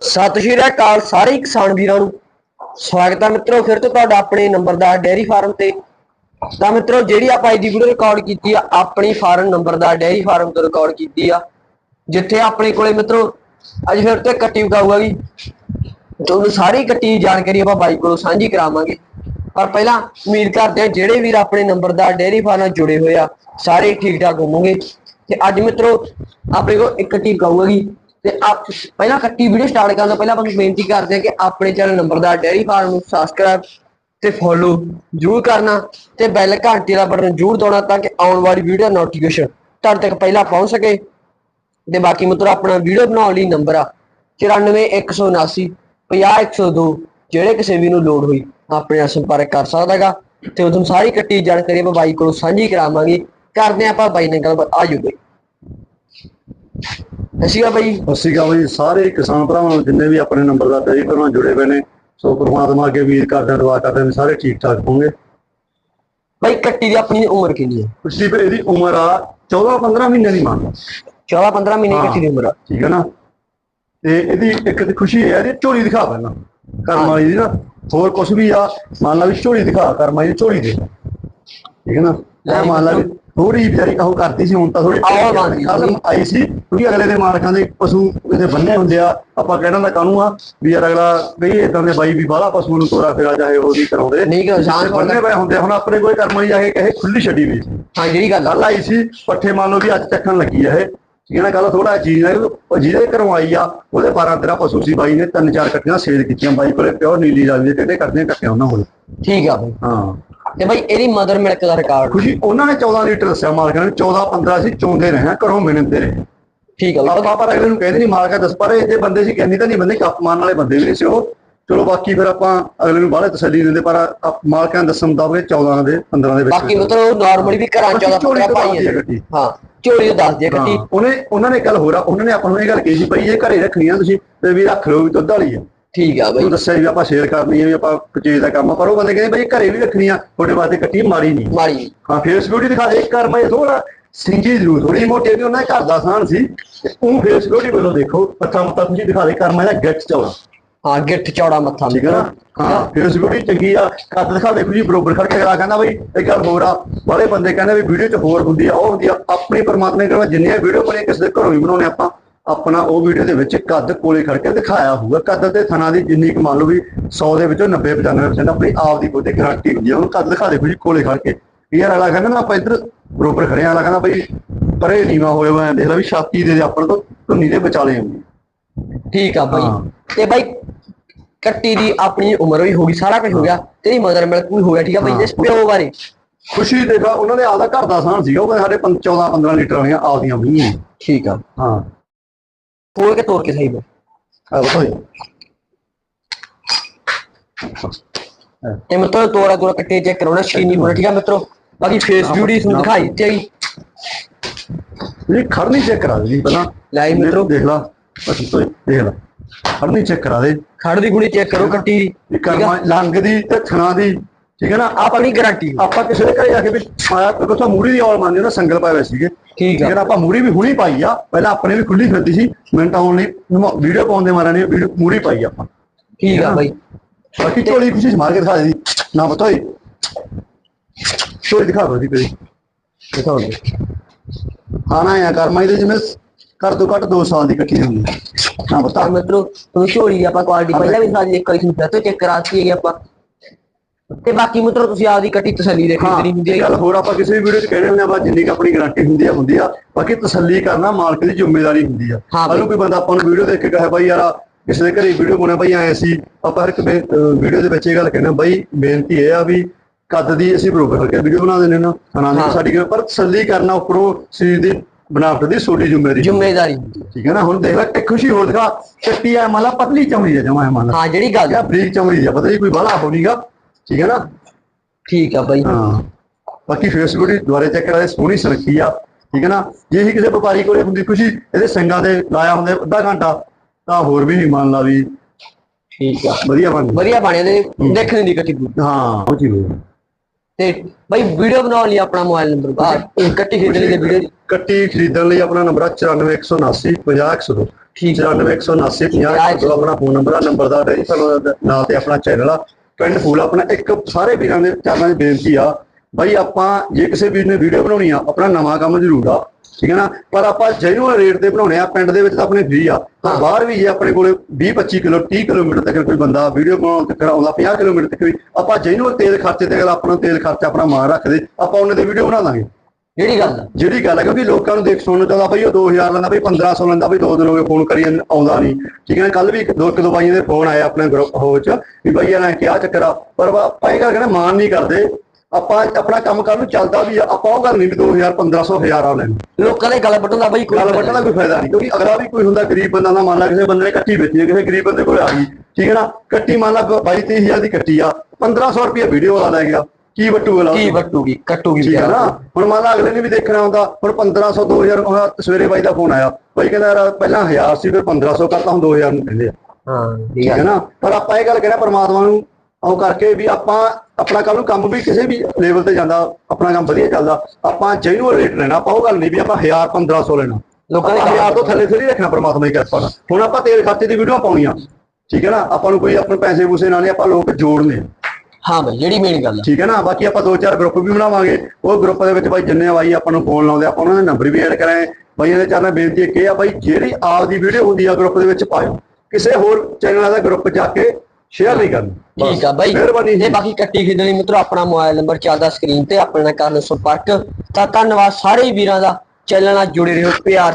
ਸਤਿ ਸ਼੍ਰੀ ਅਕਾਲ ਸਾਰੇ ਕਿਸਾਨ ਵੀਰਾਂ ਨੂੰ। ਸਵਾਗਤ ਹੈ ਮਿੱਤਰੋ, ਫਿਰ ਤੋਂ ਤੁਹਾਡਾ ਆਪਣੇ ਨੰਬਰਦਾਰ ਡੇਅਰੀ ਫਾਰਮ ਤੇ। ਤਾਂ ਮਿੱਤਰੋ, ਜਿਹੜੀ ਆਪਾਂ ਅੱਜ ਦੀ ਵੀਡੀਓ ਰਿਕਾਰਡ ਕੀਤੀ ਆ, ਆਪਣੀ ਫਾਰਮ ਨੰਬਰਦਾਰ ਡੇਅਰੀ ਫਾਰਮ ਤੋਂ ਰਿਕਾਰਡ ਕੀਤੀ ਆ। ਜਿੱਥੇ ਆਪਣੇ ਕੋਲੇ ਮਿੱਤਰੋ, ਅੱਜ ਫਿਰ ਤੇ ਕੱਟੀ ਵਿਕਾਊਗਾ ਜੀ। ਤੁਹਾਨੂੰ ਸਾਰੀ ਕੱਟੀ ਜਾਣਕਾਰੀ ਆਪਾਂ ਬਾਈ ਕੋਲੋਂ ਸਾਂਝੀ ਕਰਾਵਾਂਗੇ। ਪਰ ਪਹਿਲਾਂ ਉਮੀਦ ਕਰਦੇ ਹਾਂ ਜਿਹੜੇ ਵੀਰ ਆਪਣੇ ਨੰਬਰਦਾਰ ਡੇਅਰੀ ਫਾਰਮ ਨਾਲ ਜੁੜੇ ਹੋਏ ਆ, ਸਾਰੇ ਠੀਕ ਠਾਕ ਹੋਵੋਗੇ। ਤੇ ਅੱਜ ਮਿੱਤਰੋ, ਆਪਣੇ ਕੋਲ ਇੱਕ ਕੱਟੀ ਵਿਕਾਊਗਾ ਜੀ। ਤੇ ਆਪ ਪਹਿਲਾਂ ਕੱਟੀ ਵੀਡੀਓ ਸਟਾਰਟ ਕਰਨ ਤੋਂ ਪਹਿਲਾਂ ਆਪਾਂ ਨੂੰ ਬੇਨਤੀ ਕਰਦੇ ਹਾਂ ਕਿ ਆਪਣੇ ਚੈਨਲ ਨੰਬਰਦਾਰ ਡੇਅਰੀ ਫਾਰਮ ਨੂੰ ਸਬਸਕ੍ਰਾਈਬ ਤੇ ਫੋਲੋ ਜ਼ਰੂਰ ਕਰਨਾ ਤੇ ਬੈਲ ਘੰਟੀ ਦਾ ਬਟਨ ਜ਼ਰੂਰ ਦਬਾਉਣਾ ਤਾਂ ਕਿ ਆਉਣ ਵਾਲੀ ਵੀਡੀਓ ਨੋਟੀਫਿਕੇਸ਼ਨ ਤੁਹਾਡੇ ਤੱਕ ਪਹਿਲਾਂ ਪਹੁੰਚ ਸਕੇ। ਤੇ ਬਾਕੀ ਮਿੱਤਰੋ, ਆਪਣਾ ਵੀਡੀਓ ਬਣਾਉਣ ਲਈ ਨੰਬਰ ਆ 94179 50102 ਜਿਹੜੇ ਕਿਸੇ ਵੀ ਨੂੰ ਲੋੜ ਹੋਈ ਆਪਣੇ ਨਾਲ ਸੰਪਰਕ ਕਰ ਸਕਦਾਗਾ ਤੇ ਉਦੋਂ ਸਾਰੀ ਕੱਟੀ ਜਾਣਕਾਰੀ ਆਪਾਂ ਬਾਈ ਕੋਲੋਂ ਸਾਂਝੀ ਕਰਾਵਾਂਗੇ। ਕਰਦੇ ਹਾਂ ਆਪਾਂ ਬਾਈ ਨਾਲ ਗੱਲਬਾਤ, ਆ ਜੂਗੇ ਅਸੀਗਾ ਬਾਈ ਅਕਾਲ ਜੀ। ਸਾਰੇ ਕਿਸਾਨ ਭਰਾਵਾਂ ਨੂੰ ਜਿੰਨੇ ਵੀ ਆਪਣੇ ਨੰਬਰ ਦਾ ਤੇਰੀ ਨਾਲ ਜੁੜੇ ਹੋਏ ਨੇ ਸੋ ਪ੍ਰਮਾਤਮਾ ਅੱਗੇ ਵੀਰ ਕਰਦੇ ਦੁਆ ਕਰਦੇ ਵੀ ਸਾਰੇ ਠੀਕ ਠਾਕ ਹੋਣਗੇ। ਬਾਈ ਕੱਟੀ ਦੀ ਆਪਣੀ ਉਮਰ ਕਿੰਨੀ ਹੈ? ਖੁਸ਼ੀ ਭਰੇ ਦੀ ਉਮਰ ਆ 14 15 ਮਹੀਨੇ ਦੀ ਮੰਨ 14 15 ਮਹੀਨੇ। ਕੱਟੀ ਦੀ ਉਮਰ ਆ। ਠੀਕ ਹੈ ਨਾ? ਤੇ ਇਹਦੀ ਇੱਕ ਤੇ ਖੁਸ਼ੀ ਹੈ ਇਹਦੀ ਝੋਲੀ ਦਿਖਾ ਪਹਿਲਾਂ। ਕਰਮ ਵਾਲੀ ਦੀ ਨਾ। ਹੋਰ ਕੁਝ ਵੀ ਆ ਮੰਨ ਲਾ ਵੀ ਝੋਲੀ ਦਿਖਾ ਕਰਮ ਵਾਲੀ ਝੋਲੀ ਦੇ। ਠੀਕ ਹੈ ਨਾ? ਮੰਨ ਲਾ ਵੀ ਥੋੜੀ ਵਿਚਾਰੀ ਕਹੋ ਕਰਦੀ ਸੀ ਹੁਣ ਤਾਂ ਥੋੜੀ ਆਈ ਸੀ ਕਿਉਂਕਿ ਅਗਲੇ ਦੇ ਮਾਲਕਾਂ ਦੇ ਪਸ਼ੂ ਇਹਦੇ ਬੰਨੇ ਹੁੰਦੇ ਆ ਆਪਾਂ ਕਹਿਣਾ ਦਾ ਕਾਨੂੰ ਆ ਵੀ ਯਾਰ ਅਗਲਾ ਕਈ ਇਦਾਂ ਦੇ ਬਾਈ ਵੀ ਬਾਹਲਾ ਪਸ਼ੂ ਨੂੰ ਤੋਰਾ ਫੇਰਾ ਚਾਹੇ ਉਹਦੀ ਕਰਾਉਂਦੇ। ਨਹੀਂ ਕਿ ਆਸਾਨ ਬੰਨੇ ਪਏ ਹੁੰਦੇ। ਹੁਣ ਆਪਣੇ ਕੋਈ ਕਰਮ ਜਾ ਕੇ ਕਹੇ ਖੁੱਲੀ ਛੱਡੀ ਵੀ। ਹਾਂ ਜਿਹੜੀ ਗੱਲ ਕੱਲ ਆਈ ਸੀ ਪੱਠੇ ਮੰਨ ਲਓ ਵੀ ਅੱਜ ਚੱਕਣ ਲੱਗੀ ਆ ਇਹ। ਠੀਕ ਹੈ ਨਾ ਕੱਲ ਥੋੜਾ ਚੀਜ਼ ਹੈ ਉਹ ਜਿਹਦੇ ਘਰੋਂ ਆਈ ਆ ਉਹਦੇ 12 13 ਪਸ਼ੂ ਸੀ ਬਾਈ ਨੇ ਤਿੰਨ ਚਾਰ ਕੱਟੀਆਂ ਸੇਲ ਕੀਤੀਆਂ ਬਾਈ ਕੋਲੇ ਪਿਓਰ ਨੀਲੀ ਰਾਵੀ ਦੇ ਕਿਹੜੇ ਕਰਦੇ ਕੱਟਿਆ ਉਹਨਾਂ ਕੋਲ। ਠੀਕ ਆ ਬਾਈ। ਹਾਂ। ਤੇ ਬਾਈ ਇਹਦੀ ਮਦਰ ਮਿਲਕ ਦਾ ਰਿਕਾਰਡ ਖੁਸ਼ੀ ਉਹਨਾਂ ਨੇ 14 ਲੀਟਰ ਦੱਸਿਆ ਮਾਲਕਾਂ ਨੇ 14 15 ਸੀ ਚੋਂਦੇ ਰਹੇ ਘਰੋਂ ਮਿਣਦੇ ਰਹੇ। ਠੀਕ ਆ ਬਾਈ ਆਪਾਂ ਪਰ ਅਗਲੇ ਨੂੰ ਕਹਿੰਦੇ ਨਹੀਂ ਮਾਲਕਾ ਦੱਸ ਪਰ ਇਹ ਜੇ ਬੰਦੇ ਸੀ ਕਹਿੰਦੀ ਤਾਂ ਨਹੀਂ ਬੰਦੇ ਕੱਪ ਮਾਰਨ ਵਾਲੇ ਬੰਦੇ ਵੀ ਨਹੀਂ ਸੀ ਉਹ। ਚਲੋ ਬਾਕੀ ਫਿਰ ਆਪਾਂ ਅਗਲੇ ਨੂੰ ਬਾਹਲੇ ਤਸੱਲੀ ਦਿੰਦੇ ਪਰ ਆਪ- ਮਾਲਕਾਂ ਦੇ ਦੱਸਣ ਮੁਤਾਬਕ 14 ਦੇ 15 ਦੇ ਵਿੱਚ ਬਾਕੀ ਮਤਲਬ ਨਾਰਮਲੀ ਵੀ ਘਰਾਂ ਚ 14 ਝੋਲੀ 15 ਤੋਂ ਪਾਈ ਦੱਸਦੀ ਆ ਹੈ। ਹਾਂ ਝੋਲੀ ਤੋਂ ਦੱਸਦੀ ਹੈ ਕੱਟੀ ਉਹਨੇ ਉਹਨਾਂ ਨੇ ਗੱਲ ਹੋਰ ਆ ਉਹਨਾਂ ਨੇ ਆਪਾਂ ਨੂੰ ਇਹ ਗੱਲ ਕਹੀ ਸੀ ਭਾਈ ਇਹ ਘਰੇ ਰੱਖਣੀ ਆ ਤੁਸੀਂ ਤੇ ਵੀ ਰੱਖ ਲਓ ਵੀ ਦੁੱਧ ਵਾਲੀ ਆ। ਠੀਕ ਆ ਬਾਈ। ਉਹ ਦੱਸਿਆ ਵੀ ਆਪਾਂ ਸ਼ੇਅਰ ਕਰਨੀ ਆ ਵੀ ਆਪਾਂ ਚੀਜ਼ ਦਾ ਕੰਮ ਆ ਪਰ ਉਹ ਬੰਦੇ ਕਹਿੰਦੇ ਭਾਈ ਘਰੇ ਵੀ ਰੱਖਣੀ ਆ ਤੁਹਾਡੇ ਵਾਸਤੇ ਕੱਟੀ ਮਾੜੀ ਨਹੀਂ ਮਾੜੀ ਹਾਂ ਫੇਸ ਬਿਊਟੀ ਦਿਖਾ ਦੇ ਇੱਕ ਕਰ ਭਾਈ ਥੋੜਾ ਸਿੰਗੀ ਜ਼ਰੂਰ ਥੋੜੀ ਮੋਟੀ ਵੀ ਉਹਨਾਂ ਦੇ ਘਰ ਦਾ ਸਾਨ ਸੀ ਤੇ ਉਹ ਫੇਸ ਬਿਊਟੀ ਵੱਲੋਂ ਦੇਖੋ ਪੱਥਾ ਮੱਥਾ ਤੁਸੀਂ ਦਿਖਾ ਦੇ ਕਰ ਮੈਂ ਦਾ ਗੱਟ ਚੌੜਾ। ਹਾਂ ਗਿੱਠ ਚੌੜਾ ਮੱਥਾ ਠੀਕ ਹੈ ਨਾ? ਹਾਂ ਫੇਸ ਬਿਊਟੀ ਚੰਗੀ ਆ ਕੱਦ ਦਿਖਾ ਦੇਖੋ ਜੀ ਬਰੋਬਰ ਖੜ ਕੇ ਅਗਲਾ ਕਹਿੰਦਾ ਬਈ ਇਹ ਗੱਲ ਹੋਰ ਆ। ਬਾਲੇ ਬੰਦੇ ਕਹਿੰਦੇ ਵੀ ਵੀਡੀਓ 'ਚ ਹੋਰ ਹੁੰਦੀ ਆ ਉਹ ਹੁੰਦੀ ਆ ਆਪਣੀ ਪਰਮਾਤਮਾ ਨੇ ਕਰਵਾ ਜਿੰਨੀਆਂ ਵੀਡੀਓ ਬਣੇ ਕਿਸੇ ਦੇ ਘਰੋਂ ਵੀ ਬਣਾਉਣੇ ਆਪਾਂ। ਆਪਣਾ ਉਹ ਵੀਡੀਓ ਦੇ ਵਿੱਚ ਕੱਦ ਕੋਲੇ ਖੜ ਕੇ ਦਿਖਾਇਆ ਹੋਊਗਾ। ਕੱਦ ਤੇ ਥਣਾ ਦੀ ਜਿੰਨੀ ਕੁ ਮੰਨ ਲਓ ਵੀ 100 ਦੇ ਵਿੱਚੋਂ 90 95% ਆਪਣੀ ਆਪ ਦੀ ਕੋਈ ਗਾਰੰਟੀ ਹੁੰਦੀ ਆ ਉਹਨੂੰ ਕੱਦ ਦਿਖਾ ਦੇਖੋ ਜੀ ਕੋਲੇ ਖੜ ਕੇ। ਯਾਰ ਅਗਲਾ ਕਹਿੰਦਾ ਨਾ ਆਪਾਂ ਇੱਧਰ ਬਰੋਬਰ ਖੜੇ ਆ ਅਗਲਾ ਕਹਿੰਦਾ ਬਈ ਪਰੇ ਨੀਵਾ ਹੋਇਆ ਹੋਇਆ ਦੇਖ ਲੈ ਵੀ ਛਾਤੀ ਦੇ ਆਪਣੇ ਤੋਂ ਧੁੰਨੀ ਦੇ ਵਿਚਾਲੇ ਹੁੰਦੀ ਠੀਕ ਆ ਬਾਈ। ਤੇ ਬਾਈ ਕੱਟੀ ਦੀ ਆਪਣੀ ਉਮਰ ਵੀ ਹੋ ਗਈ ਸਾਰਾ ਕੁਝ ਹੋ ਗਿਆ ਤੇਰੀ ਮਦਰ ਮਿਲਕ ਵੀ ਹੋ ਗਿਆ ਠੀਕ ਆ ਬਾਈ। ਇਸ ਪਿਓ ਬਾਰੇ। ਖੁਸ਼ੀ ਦੇਖਾ ਉਹਨਾਂ ਦੇ ਆਪਦਾ ਘਰ ਦਾ ਸਾਨ ਸੀਗਾ ਉਹ ਸਾਡੇ 14 15 ਲੀਟਰ ਵਾਲੀਆਂ ਆਪਦੀਆਂ ਬਈਆਂ ਠੀਕ ਆ। ਹਾਂ। ਤੋੜ ਕੇ ਤੋੜ ਕੇ ਸਹੀ ਬਾਈ। ਆ ਬਤਾਓ। ਤੇ ਮਤਲਬ ਤੋੜਾ ਤੋੜਾ ਕੱਟੇ ਚੈੱਕ ਕਰਾਉਣਾ ਸ਼ੀਨੀ ਬੋਲ ਠੀਕ ਆ ਮਿੱਤਰੋ? ਬਾਕੀ ਫੇਸ ਬਿਊਟੀ ਤੁਹਾਨੂੰ ਦਿਖਾਈ ਤੇ ਆਈ ਇਹ ਖੜਨੀ ਚੈੱਕ ਕਰਾ ਦੇ ਜੀ ਪਹਿਲਾਂ। ਲੈ ਮਿੱਤਰੋ। ਦੇਖ ਲਾ ਬਸ ਤੋਂ ਦੇਖ ਲਾ। ਖੜਨੀ ਚੈੱਕ ਕਰਾ ਦੇ। ਖੜ ਦੀ ਗੁਣੀ ਚੈੱਕ ਕਰੋ ਕੱਟੀ ਦੀ ਲੰਗ ਦੀ ਤੇ ਥਣਾ ਦੀ ਠੀਕ ਹੈ ਨਾ? ਆਪਣੀ ਗਾਰੰਟੀ ਆਪਾਂ ਕਿਸੇ ਦੇ ਘਰੇ ਜਾ ਕੇ ਵੀ ਆਇਆ ਕਿਉਂਕਿ ਮੂੜੀ ਦੀ ਔਲ ਮੰਨਦੇ ਨਾ ਸੰਗਲ ਹੋਏ ਸੀਗੇ। ਠੀਕ ਹੈ ਆਪਾਂ ਮੂੜੀ ਵੀ ਹੁਣੀ ਪਾਈ ਆ ਪਹਿਲਾਂ ਆਪਣੇ ਵੀ ਖੁੱਲੀ ਫਿਰਦੀ ਸੀ ਮਿੰਟ ਆਉਣ ਲਈ ਵੀਡੀਓ ਪਾਉਣ ਦੇ ਮਾਰਾਂ ਨੇ ਵੀਡੀਓ ਮੂੜੀ ਪਾਈ ਆਪਾਂ। ਠੀਕ ਆ ਬਾਈ। ਬਾਕੀ ਝੋਲੀ ਖੁਸ਼ੀ ਮਾਰ ਕੇ ਦਿਖਾ ਦੇ ਨਾ ਬਤਾਈ ਝੋਲੀ ਦਿਖਾ ਦੋ ਜੀ ਕਰੀ ਦਿਖਾਓ ਜੀ ਖਾਣਾ ਆ ਕਰਮਾ ਇਹਦੇ ਜਿਵੇਂ ਘੱਟ ਤੋਂ ਘੱਟ 2 ਸਾਲ ਦੀ ਇਕੱਠੀ ਹੁੰਦੀ ਹੈ। ਨਾ ਬਤਾ। ਤਾਂ ਮਿੱਤਰੋ ਤੁਹਾਨੂੰ ਝੋਲੀ ਆਪਾਂ ਕੁਆਲਿਟੀ ਪਹਿਲਾਂ ਵੀ ਸਾਡੀ ਇੱਕ ਵਾਰੀ ਤੁਹਾਨੂੰ ਤੋਂ ਚੈੱਕ ਕਰਾਤੀ ਹੈਗੀ ਆਪਾਂ। ਤੇ ਬਾਕੀ ਮਿੱਤਰੋ ਤੁਸੀਂ ਆਪਦੀ ਕੱਟੀ ਤਸੱਲੀ ਦੇ ਖਰੀਦਣੀ ਹੁੰਦੀ ਹੈ। ਗੱਲ ਹੋਰ ਆਪਾਂ ਕਿਸੇ ਵੀ ਵੀਡੀਓ 'ਚ ਕਹਿੰਦੇ ਹੁੰਦੇ ਆ ਬਸ ਜਿੰਨੀ ਕੁ ਆਪਣੀ ਗਾਰੰਟੀ ਹੁੰਦੀ ਆ ਹੁੰਦੀ ਆ। ਬਾਕੀ ਤਸੱਲੀ ਕਰਨਾ ਮਾਲਕ ਦੀ ਜ਼ਿੰਮੇਵਾਰੀ ਹੁੰਦੀ ਆ। ਹਾਂ ਅਗਰ ਕੋਈ ਬੰਦਾ ਆਪਾਂ ਨੂੰ ਵੀਡੀਓ ਦੇਖ ਕੇ ਕਹੇ ਬਾਈ ਯਾਰ ਕਿਸੇ ਦੇ ਘਰੇ ਵੀਡੀਓ ਬਣਾ ਬਾਈ ਆਏ ਸੀ। ਆਪਾਂ ਹਰ ਇੱਕ ਵੀਡੀਓ ਦੇ ਵਿੱਚ ਇਹ ਗੱਲ ਕਹਿੰਦੇ ਬਾਈ ਬੇਨਤੀ ਇਹ ਆ ਵੀ ਕੱਦ ਦੀ ਅਸੀਂ ਬਰੋਬਰ ਕਰਕੇ ਵੀਡੀਓ ਬਣਾ ਦਿੰਦੇ ਨਾ ਹਨਾ ਹਾਂ। ਸਾਡੀ ਗੱਲ- ਪਰ ਤਸੱਲੀ ਕਰਨਾ ਉੱਪਰੋਂ ਸਰੀਰ ਦੀ ਬਣਾਵਟ ਦੀ ਛੋਟੀ ਜ਼ਿੰਮੇਵਾਰੀ। ਜ਼ਿੰਮੇਵਾਰੀ। ਹੈ। ਠੀਕ ਹੈ ਨਾ ਹੁਣ ਦੇਖ ਲੈ ਖੁਸ਼ੀ ਹੋਰ ਦਿਖਾ ਚੱਟੀ ਆ ਮੰਨ ਲਾ ਪਤਲੀ ਚਮੜੀ ਆ ਜਮਾ ਹੈ ਮੰਨ ਲਾ ਹਾਂ ਜਿਹੜੀ ਗੱਲ। ਜਾਂ ਬਰੀਕ ਚਮੜੀ ਆ ਪਤਾ ਨਹੀਂ ਕੋਈ ਬਾਹਲਾ ਹੋਣੀਗਾ ਠੀਕ ਹੈ ਨਾ? ਠੀਕ ਆ ਬਾਈ। ਹਾਂ। ਬਾਕੀ ਫੇਸਬੁੱਕ ਦੀ ਦੁਆਰੇ ਚੈੱਕ ਕਰਾ ਦੇ ਸੋਹਣੀ ਸੁਰੱਖੀ ਆ। ਠੀਕ ਹੈ ਨਾ? ਜੇ ਹੀ ਕਿਸੇ ਵਪਾਰੀ ਕੋਲੇ ਹੁੰਦੀ ਖੁਸ਼ੀ ਇਹਦੇ ਸੰਗਾਂ ਦੇ ਲਾਇਆ ਹੁੰਦੇ ਅੱਧਾ ਘੰਟਾ ਤਾਂ ਹੋਰ ਵੀ ਨਹੀਂ ਮੰਨ ਲਾ ਵੀ। ਠੀਕ ਆ। ਵਧੀਆ ਬਣ ਵਧੀਆ ਬਣਿਆ ਤੇ ਦੇਖਣ ਦੀ ਪੂਰੀ। ਹਾਂ ਉਹ ਚੀਜ਼। ਤੇ ਬਾਈ ਵੀਡੀਓ ਬਣਾਉਣ ਲਈ ਆਪਣਾ ਮੋਬਾਈਲ ਨੰਬਰ ਬਾਹਰ। ਕੱਟੀ ਖਰੀਦਣ ਲਈ ਵੀਡੀਓ ਕੱਟੀ ਖਰੀਦਣ ਲਈ ਆਪਣਾ ਨੰਬਰ ਆ 94179 50102 ਠੀਕ। ਹੈ 94179 50 ਆਪਣਾ ਫੋਨ ਨੰਬਰ ਆ ਨੰਬਰ ਦਾ ਫਾਰਮ ਦਾ ਨਾਂ ਤੇ ਆਪਣਾ ਚੈਨਲ ਆ। ਪਿੰਡ ਫੂਲ ਆਪਣਾ ਇੱਕ ਸਾਰੇ ਵੀਰਾਂ ਦੇ ਚਰਨਾਂ 'ਚ ਬੇਨਤੀ ਆ ਬਾਈ ਆਪਾਂ ਜੇ ਕਿਸੇ ਵੀਰ ਨੇ ਵੀਡੀਓ ਬਣਾਉਣੀ ਆ ਆਪਣਾ ਨਵਾਂ ਕੰਮ ਜ਼ਰੂਰ ਆ ਠੀਕ ਹੈ ਨਾ? ਪਰ ਆਪਾਂ ਜੈਨੂਅਲ ਰੇਟ ਤੇ ਬਣਾਉਣੇ ਆ ਪਿੰਡ ਦੇ ਵਿੱਚ ਤਾਂ ਆਪਣੇ ਫ੍ਰੀ ਆ। ਪਰ। ਬਾਹਰ ਵੀ ਜੇ ਆਪਣੇ ਕੋਲੇ 20 25 ਕਿਲੋ 30 ਕਿਲੋਮੀਟਰ ਤੱਕ ਕੋਈ ਬੰਦਾ ਵੀਡੀਓ ਬਣਾਉਣ ਤੱਕ ਆਉਂਦਾ 50 ਕਿਲੋਮੀਟਰ ਤੱਕ ਵੀ ਆਪਾਂ ਜੈਨੂਅਲ ਤੇਲ ਖਰਚੇ ਤੇ ਅਗਲਾ ਆਪਣਾ ਤੇਲ ਖਰਚਾ ਆਪਣਾ ਮਾਰ ਰੱਖਦੇ ਆਪਾਂ ਉਹਨਾਂ ਦੇ ਵੀਡੀਓ ਬਣਾ ਦਾਂਗੇ। ਜਿਹੜੀ ਗੱਲ ਜਿਹੜੀ ਗੱਲ ਹੈ ਕਿਉਂਕਿ ਲੋਕਾਂ ਨੂੰ ਦੇਖ ਸੁਣਨ ਚਾਹੁੰਦਾ ਬਈ ਉਹ 2000 ਲੈਂਦਾ ਬਈ 1500 ਲੈਂਦਾ ਬਈ ਦੋ ਦਿਨ ਹੋ ਗਏ ਫੋਨ ਕਰੀ ਆਉਂਦਾ ਨਹੀਂ। ਠੀਕ ਹੈ ਕੱਲ ਵੀ ਇੱਕ ਦੋ ਇੱਕ ਦੋ ਬਾਈਆਂ ਦੇ ਫੋਨ ਆਏ ਆਪਣੇ ਗਰੁੱਪ ਹੋ ਚ ਵੀ ਬਈ ਇਹਨਾਂ ਕਿਹਾ ਚੱਕਰ ਆ ਪਰ ਆਪਾਂ ਇਹ ਕਹਿੰਦੇ ਮਾਨ ਨਹੀਂ ਕਰਦੇ। ਆਪਾਂ ਆਪਣਾ ਕੰਮ ਕਰਨ ਨੂੰ ਚੱਲਦਾ ਵੀ ਆ ਆਪਾਂ ਉਹ ਗੱਲ ਨਹੀਂ ਵੀ 2000 1500 1000 ਆ ਲੈਣ ਲੋਕਾਂ ਦੇ ਗੱਲ ਵੱਟਣ ਦਾ ਬਈ ਕੋਈ ਗੱਲ ਵੱਟਣ ਦਾ ਕੋਈ ਫਾਇਦਾ ਨਹੀਂ ਕਿਉਂਕਿ ਅਗਲਾ ਵੀ ਕੋਈ ਹੁੰਦਾ ਗਰੀਬ ਬੰਦਾ ਦਾ ਮੰਨ ਲਾ ਕਿਸੇ ਬੰਦੇ ਨੇ ਕੱਟੀ ਵੇਚੀ ਹੈ, ਕਿਸੇ ਗਰੀਬ ਬੰਦੇ ਕੋਲ ਆ ਗਈ। ਠੀਕ ਹੈ ਨਾ? ਕੱਟੀ ਮੰਨ ਲਾ 22 23000 ਦੀ ਕੱਟੀ ਆ 1500 ਰੁਪਏ ਵੀਡੀਓ ਵਾਲਾ ਲੈ ਗਿਆ। ਕੀ ਵੱਟੂ ਵਾਲਾ ਕੀ ਵੱਟੂਗੀ? ਕੱਟੂਗੀ ਠੀਕ ਹੈ ਨਾ? ਹੁਣ ਮੰਨ ਲਾ ਅਗਲੇ ਨੇ ਵੀ ਦੇਖਣਾ ਹੁੰਦਾ ਹੁਣ 1500 2000 ਹੁਣ ਸਵੇਰੇ ਬਾਈ ਦਾ ਫੋਨ ਆਇਆ। ਬਾਈ ਕਹਿੰਦਾ ਯਾਰ ਪਹਿਲਾਂ 1000 ਸੀ ਫਿਰ 1500 ਕਰਤਾ ਹੁਣ 2000 ਨੂੰ ਕਹਿੰਦੇ ਆ। ਹਾਂ ਠੀਕ ਹੈ ਨਾ? ਪਰ ਆਪਾਂ ਇਹ ਗੱਲ ਕਹਿਣਾ ਪਰਮਾਤਮਾ ਨੂੰ ਉਹ ਕਰਕੇ ਵੀ ਆਪਾਂ ਆਪਣਾ ਕੰਮ ਨੂੰ ਕੰਮ ਵੀ ਕਿਸੇ ਵੀ ਲੈਵਲ ਤੇ ਜਾਂਦਾ ਆਪਣਾ ਕੰਮ ਵਧੀਆ ਚੱਲਦਾ ਆਪਾਂ ਜੈਨੂਅਲ ਰੇਟ ਲੈਣਾ ਆਪਾਂ ਉਹ ਗੱਲ ਨਹੀਂ ਵੀ ਆਪਾਂ 1000 1500 ਲੈਣਾ। ਲੋਕਾਂ ਆਪਾਂ 1000 ਤੋਂ ਥੱਲੇ ਥੱਲੇ ਰੱਖਣਾ ਪਰਮਾਤਮਾ ਦੀ ਕਿਰਪਾ ਨਾਲ। ਹੁਣ ਆਪਾਂ ਤੇਲ ਖਰਚੇ ਦੀ ਵੀਡੀਓ ਪਾਉਣੀਆਂ ਠੀਕ ਹੈ ਨਾ? ਆਪਾਂ ਨੂੰ ਕੋਈ ਆਪਣੇ ਪੈਸੇ ਪੂਸੇ ਨਾਲ ਨਹੀਂ ਆਪਾਂ ਲੋਕ ਜੋੜਨੇ। ਹਾਂ ਬਈ ਜਿਹੜੀ ਮੇਨ ਗੱਲ ਠੀਕ ਹੈ ਨਾ? ਬਾਕੀ ਆਪਾਂ ਦੋ ਚਾਰ ਗਰੁੱਪ ਵੀ ਬਣਾਵਾਂਗੇ। ਉਹ ਗਰੁੱਪ ਦੇ ਵਿੱਚ ਬਾਈ ਜਿੰਨੇ ਬਾਈ ਆਪਾਂ ਨੂੰ ਫੋਨ ਲਾਉਂਦੇ ਆਪਾਂ ਉਹਨਾਂ ਦੇ ਨੰਬਰ ਵੀ ਐਡ ਕਰਾਏ ਬਾਈਆਂ ਦੇ ਚਾਰਾਂ ਬੇਨਤੀ ਇੱਕ ਇਹ ਆ ਬਾਈ ਜਿਹੜੀ ਆਪ ਦੀ ਵੀਡੀਓ ਹੁੰਦੀ ਆ ਗਰੁੱਪ ਦੇ ਵਿੱਚ ਪਾਇਓ। ਕਿਸੇ ਹੋਰ ਚੈਨਲਾਂ ਦਾ ਗਰੁੱਪ ਜਾ ਕੇ ਸ਼ੇਅਰ ਨਹੀਂ ਕਰਨੀ। ਠੀਕ ਆ ਬਾਈ। ਮਿਹਰਬਾਨੀ ਤੇ ਬਾਕੀ ਕੱਟੀ ਖਰੀਦਣੀ ਮਿੱਤਰੋ ਆਪਣਾ ਮੋਬਾਈਲ ਨੰਬਰ ਚੱਲਦਾ ਸਕਰੀਨ ਤੇ ਆਪਣੇ ਨਾਲ ਕਰ ਲਓ ਸੰਪਰਕ। ਤਾਂ ਧੰਨਵਾਦ ਸਾਰੇ ਵੀਰਾਂ ਦਾ। ਚੈਨਲ ਨਾਲ ਜੁੜੇ ਰਹੋ ਪਿਆਰ